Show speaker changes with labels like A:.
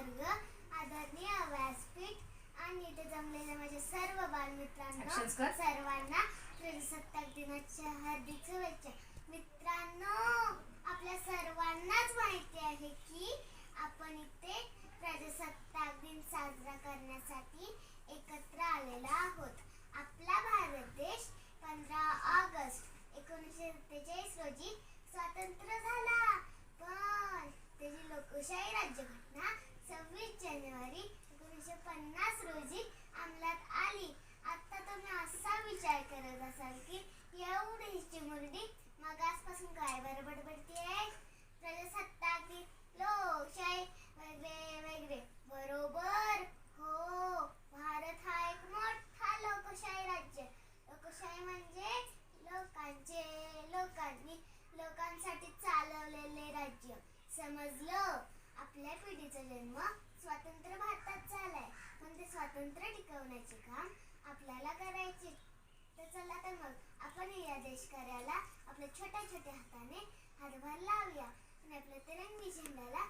A: वर्ग आदरणीय व्यासपीठ आणि इथे जमलेल्या माझ्या सर्व बालमित्रांनो
B: Actions कर.
A: सर्वांना प्रजासत्ताक दिनाच्या हार्दिक शुभेच्छा मित्रांनो आपल्या सर्वांनाच माहिती आहे की आपण इथे प्रजासत्ताक दिन साजरा करण्यासाठी एकत्र आलेलो आहोत असाल की एवढी हिची मगासपासून काय बरोबर बडबडतीये प्रजासत्ताक दिन लोकशाही वगैरे वगैरे बरोबर? हो. भारत हा एक मोठा लोकशाही राज्य. लोकशाही म्हणजे लोकांचे लोकांनी लोकांसाठी चालवलेले राज्य. समजलं? आपल्या पिढीचा जन्म स्वतंत्र भारतात झालाय. पण ते स्वातंत्र्य टिकवण्याचे का? प्रदेश करायला आपल्या छोट्या छोट्या हाताने हातभार लावूया आणि आपल्या तिरंगी झेंड्याला